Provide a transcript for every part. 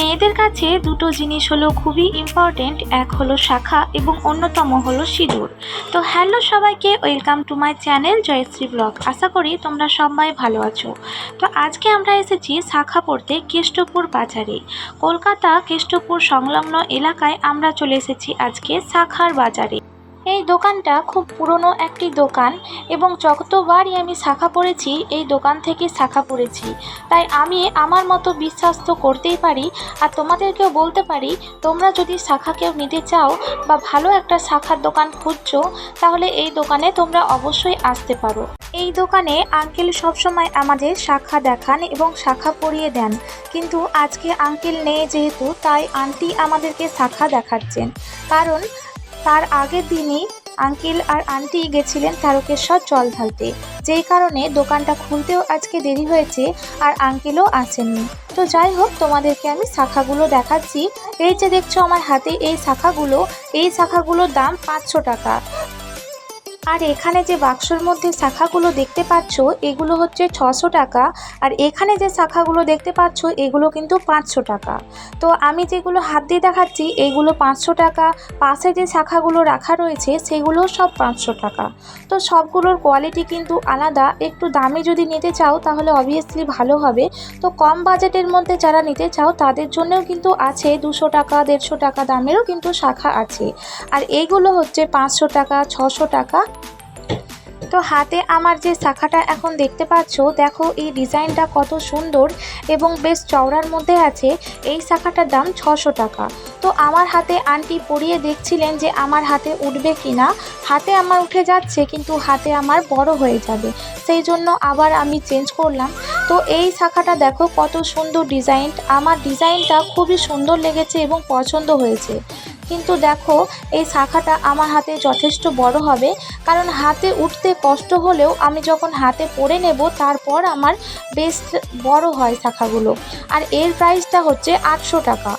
মেয়েদের কাছে দুটো জিনিস হলো খুবই ইম্পর্টেন্ট এক হলো শাখা এবং অন্যতম হলো সিঁদুর। তো হ্যালো সবাইকে welcome to my channel Jayashree blog আশা করি তোমরা সবাই ভালো আছো। তো আজকে আমরা এসেছি শাখা পড়তে কেষ্টপুর বাজারে। কলকাতা কেষ্টপুর সংলগ্ন এলাকায় আমরা চলে এসেছি আজকে শাখার বাজারে। এই দোকানটা খুব পুরনো একটি দোকান এবং যতবারই আমি শাখা পড়েছি, এই দোকান থেকে শাখা পড়েছি। তাই আমি আমার মতো বিশ্বাস তো করতেই পারি আর তোমাদেরকেও বলতে পারি, তোমরা যদি শাখা কেউ নিতে চাও বা ভালো একটা শাখার দোকান খুঁজছো, তাহলে এই দোকানে তোমরা অবশ্যই আসতে পারো। এই দোকানে আঙ্কেল সবসময় আমাদের শাখা দেখান এবং শাখা পরিয়ে দেন। কিন্তু আজকে আঙ্কেল নেই যেহেতু, তাই আন্টি আমাদেরকে শাখা দেখাচ্ছেন। কারণ তার আগের দিনই আঙ্কিল আর আন্টি গেছিলেন তারকেশ্বর জল ঢালতে। যেই কারণে দোকানটা খুলতেও আজকে দেরি হয়েছে আর আঙ্কেলও আসেননি। তো যাই হোক, তোমাদেরকে আমি শাখাগুলো দেখাচ্ছি। এই যে দেখছ আমার হাতে এই শাখাগুলো, এই শাখাগুলোর দাম পাঁচশো টাকা। আর এখানে যে বাক্সর মধ্যে শাখাগুলো দেখতে পাচ্ছ, এগুলো হচ্ছে ছশো টাকা। আর এখানে যে শাখাগুলো দেখতে পাচ্ছ, এগুলো কিন্তু পাঁচশো টাকা। তো আমি যেগুলো হাত দিয়ে দেখাচ্ছি, এগুলো পাঁচশো টাকা। পাশে যে শাখাগুলো রাখা রয়েছে সেগুলো সব পাঁচশো টাকা। তো সবগুলোর কোয়ালিটি কিন্তু আলাদা। একটু দামি যদি নিতে চাও, তাহলে অবভিয়াসলি ভালো হবে। তো কম বাজেটের মধ্যে যারা নিতে চাও, তাদের জন্যও কিন্তু আছে দুশো টাকা, দেড়শো টাকা দামেরও কিন্তু শাখা আছে। আর এইগুলো হচ্ছে পাঁচশো টাকা, ছশো টাকা। তো হাতে আমার যে শাখাটা এখন দেখতে পাচ্ছ, দেখো এই ডিজাইনটা কত সুন্দর এবং বেশ চওড়ার মধ্যে আছে। এই শাখাটার দাম ছশো টাকা। তো আমার হাতে আন্টি পরিয়ে দেখছিলেন যে আমার হাতে উঠবে কি না হাতে আমার উঠে যাচ্ছে, কিন্তু হাতে আমার বড় হয়ে যাবে। সেই জন্য আবার আমি চেঞ্জ করলাম। তো এই শাখাটা দেখো কত সুন্দর ডিজাইন। আমার ডিজাইনটা খুবই সুন্দর লেগেছে এবং পছন্দ হয়েছে। কিন্তু দেখো, এই শাখাটা আমার হাতে যথেষ্ট বড় হবে। কারণ হাতে উঠতে কষ্ট হলেও আমি যখন হাতে পরে নেব, তারপর আমার বেশ বড় হয় শাখাগুলো। আর এর প্রাইসটা হচ্ছে আটশো টাকা।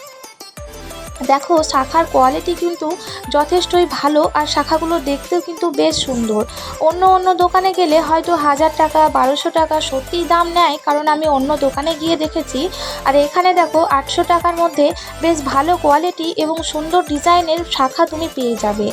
দেখো, শাখার কোয়ালিটি কিন্তু যথেষ্টই ভালো আর শাখাগুলো দেখতেও কিন্তু বেশ সুন্দর। অন্য অন্য দোকানে গেলে হয়তো হাজার টাকা, বারোশো টাকা সত্যিই দাম নেয়, কারণ আমি অন্য দোকানে গিয়ে দেখেছি। আর এখানে দেখো, আটশো টাকার মধ্যে বেশ ভালো কোয়ালিটি এবং সুন্দর ডিজাইনের শাখা তুমি পেয়ে যাবে।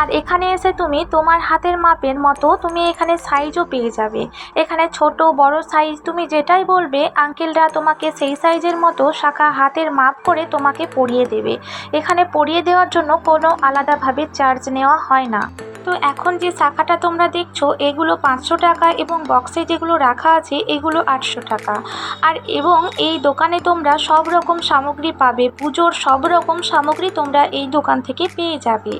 আর এখানে এসে তুমি তোমার হাতের মাপের মতো তুমি এখানে সাইজও পেয়ে যাবে। এখানে ছোট, বড় সাইজ তুমি যেটাই বলবে আঙ্কেলরা তোমাকে সেই সাইজের মতো শাখা হাতের মাপ করে তোমাকে পরিয়ে দেবে। এখানে পরিয়ে দেওয়ার জন্য কোনো আলাদাভাবে চার্জ নেওয়া হয় না। তো এখন যে শাখাটা তোমরা দেখছ, এগুলো পাঁচশো টাকা এবং বক্সে যেগুলো রাখা আছে, এগুলো আটশো টাকা। আর এবং এই দোকানে তোমরা সব রকম সামগ্রী পাবে, পুজোর সব রকম সামগ্রী তোমরা এই দোকান থেকে পেয়ে যাবে।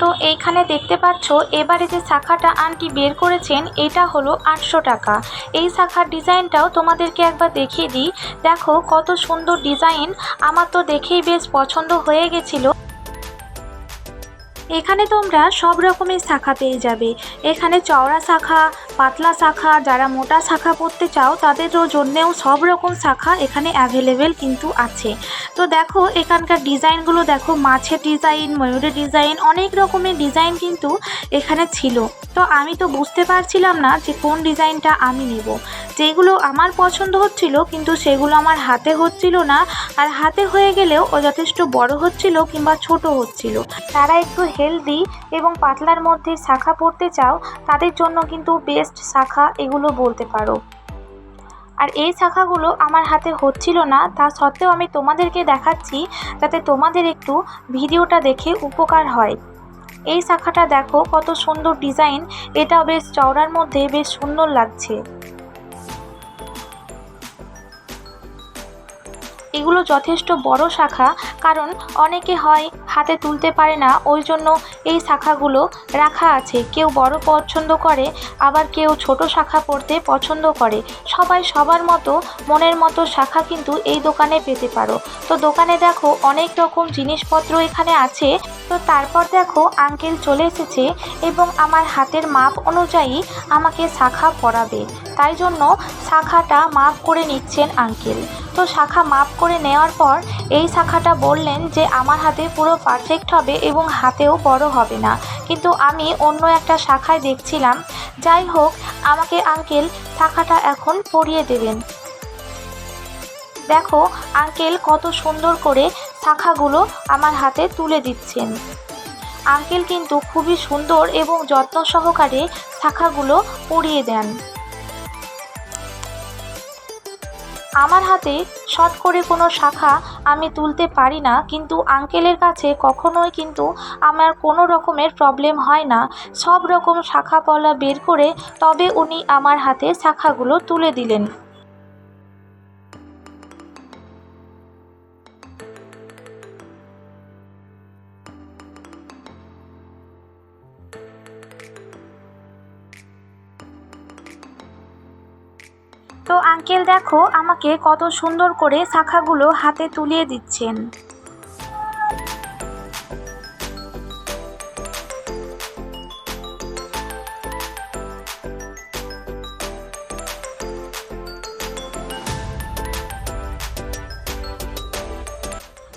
তো এইখানে দেখতে পাচ্ছ, এবারে যে শাখাটা আন্টি বের করেছেন, এটা হলো আটশো টাকা। এই শাখার ডিজাইনটাও তোমাদেরকে একবার দেখিয়ে দিই। দেখো কত সুন্দর ডিজাইন, আমার তো দেখেই বেশ পছন্দ হয়ে গেছিল। এখানে তোমরা সব রকমের শাখা পেয়ে যাবে। এখানে চওড়া শাখা, পাতলা শাখা, যারা মোটা শাখা পড়তে চাও, তাদেরও জন্যেও সব রকম শাখা এখানে অ্যাভেলেবেল কিন্তু আছে। তো দেখো, এখানকার ডিজাইনগুলো দেখো, মাছের ডিজাইন, ময়ূরের ডিজাইন, অনেক রকমের ডিজাইন কিন্তু এখানে ছিল। তো আমি তো বুঝতে পারছিলাম না যে কোন ডিজাইনটা আমি নেব। যেগুলো আমার পছন্দ হচ্ছিল, কিন্তু সেগুলো আমার হাতে হচ্ছিল না। আর হাতে হয়ে গেলেও ও যথেষ্ট বড় হচ্ছিল কিংবা ছোট হচ্ছিল। তারা একটু হেলদি এবং পাতলার মধ্যে শাখা পড়তে চাও, তাদের জন্য কিন্তু বেস্ট শাখা এগুলো বলতে পারো। আর এই শাখাগুলো আমার হাতে হচ্ছিল না, তা সত্ত্বেও আমি তোমাদেরকে দেখাচ্ছি যাতে তোমাদের একটু ভিডিওটা দেখে উপকার হয়। এই শাখাটা দেখো কত সুন্দর ডিজাইন এটা বেশ চওড়ার মধ্যে বেশ সুন্দর লাগছে। এগুলো যথেষ্ট বড় শাখা, কারণ অনেকে হয় হাতে তুলতে পারে না, ওই জন্য এই শাখাগুলো রাখা আছে। কেউ বড় পছন্দ করে, আবার কেউ ছোট শাখা পড়তে পছন্দ করে। সবাই সবার মতো, মনের মতো শাখা কিন্তু এই দোকানে পেতে পারো। তো দোকানে দেখো অনেক রকম জিনিসপত্র এখানে আছে। তো তারপর দেখো আঙ্কেল চলে এসেছে এবং আমার হাতের মাপ অনুযায়ী আমাকে শাখা পরাবে। তাই জন্য শাখাটা মাপ করে নিচ্ছেন আঙ্কেল। তো শাখা মাপ করে নেওয়ার পর এই শাখাটা বললেন যে, আমার হাতে পুরো পারফেক্ট হবে এবং হাতেও বড় হবে না। কিন্তু আমি অন্য একটা শাখায় দেখছিলাম। যাই হোক, আমাকে আঙ্কেল শাখাটা এখন পরিয়ে দেবেন। দেখো, আঙ্কেল কত সুন্দর করে শাখাগুলো আমার হাতে তুলে দিচ্ছেন। আঙ্কেল কিন্তু খুবই সুন্দর এবং যত্ন সহকারে শাখাগুলো পরিয়ে দেন। আমার হাতে শট করে কোনো শাখা আমি তুলতে পারি না, কিন্তু আঙ্কেলের কাছে কখনোই কিন্তু আমার কোনো রকমের প্রবলেম হয় না। সব রকম শাখা পলা বের করে তবে উনি আমার হাতে শাখাগুলো তুলে দিলেন। তো আঙ্কেল দেখো, আমাকে কত সুন্দর করে শাখাগুলো হাতে তুলিয়ে দিচ্ছেন।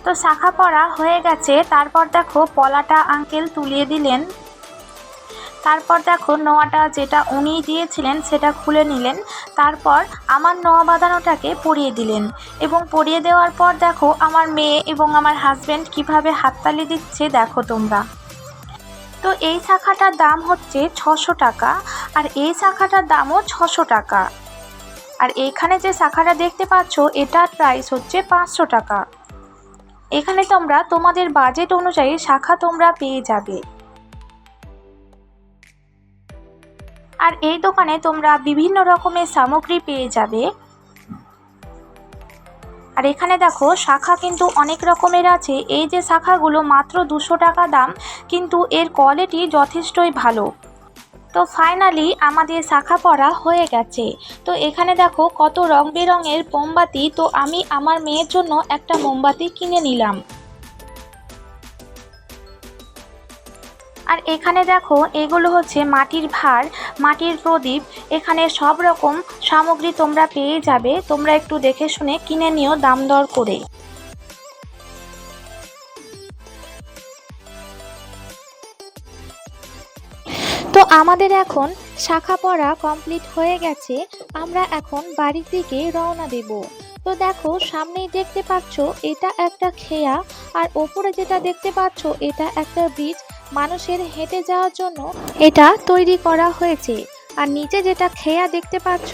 তো শাখা পরা হয়ে গেছে, তারপর দেখো পলাটা আঙ্কেল তুলিয়ে দিলেন। তারপর দেখো নোয়াটা যেটা উনি দিয়েছিলেন সেটা খুলে নিলেন। তারপর আমার নোয়া বাঁধানোটাকে পরিয়ে দিলেন এবং পরিয়ে দেওয়ার পর দেখো আমার মেয়ে এবং আমার হাজব্যান্ড কীভাবে হাততালি দিচ্ছে দেখো তোমরা। তো এই শাখাটার দাম হচ্ছে ছশো টাকা আর এই শাখাটার দামও ছশো টাকা। আর এইখানে যে শাখাটা দেখতে পাচ্ছ, এটার প্রাইস হচ্ছে পাঁচশো টাকা। এখানে তোমরা তোমাদের বাজেট অনুযায়ী শাখা তোমরা পেয়ে যাবে। আর এই দোকানে তোমরা বিভিন্ন রকমের সামগ্রী পেয়ে যাবে। আর এখানে দেখো, শাখা কিন্তু অনেক রকমের আছে। এই যে শাখাগুলো মাত্র দুশো টাকা দাম, কিন্তু এর কোয়ালিটি যথেষ্টই ভালো। তো ফাইনালি আমাদের শাখা পরা হয়ে গেছে। তো এখানে দেখো কত রং বেরঙের মোমবাতি। তো আমি আমার মেয়ের জন্য একটা মোমবাতি কিনে নিলাম। আর এখানে দেখো, এগুলো হচ্ছে মাটির ভার, মাটির প্রদীপ। এখানে সব রকম সামগ্রী তোমরা পেয়ে যাবে। তোমরা একটু দেখে শুনে কিনে নিও দাম দর করে। তো আমাদের এখন শাখা পড়া কমপ্লিট হয়ে গেছে। আমরা এখন বাড়ির দিকে রওনা দেব। তো দেখো, সামনেই দেখতে পাচ্ছ, এটা একটা খেয়া। আর ওপরে যেটা দেখতে পাচ্ছ, এটা একটা ব্রিজ। মানুষের হেঁটে যাওয়ার জন্য এটা তৈরি করা হয়েছে। আর নিচে যেটা খেয়া দেখতে পাচ্ছ,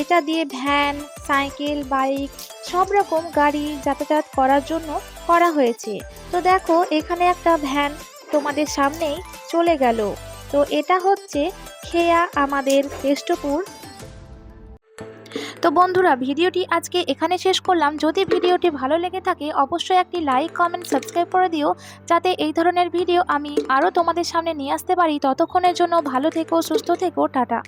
এটা দিয়ে ভ্যান, সাইকেল, বাইক, সব রকম গাড়ি যাতায়াত করার জন্য করা হয়েছে। তো দেখো, এখানে একটা ভ্যান তোমাদের সামনেই চলে গেল। তো এটা হচ্ছে খেয়া আমাদের কেষ্টপুর তো বন্ধুরা, ভিডিওটি আজকে এখানে শেষ করলাম। যদি ভিডিওটি ভালো লেগে থাকে, অবশ্যই একটি লাইক কমেন্ট সাবস্ক্রাইব করে দিও, যাতে এই ধরনের ভিডিও আমি আরও তোমাদের সামনে নিয়ে আসতে পারি। ততক্ষণের জন্য ভালো থেকো, সুস্থ থেকো, টাটা।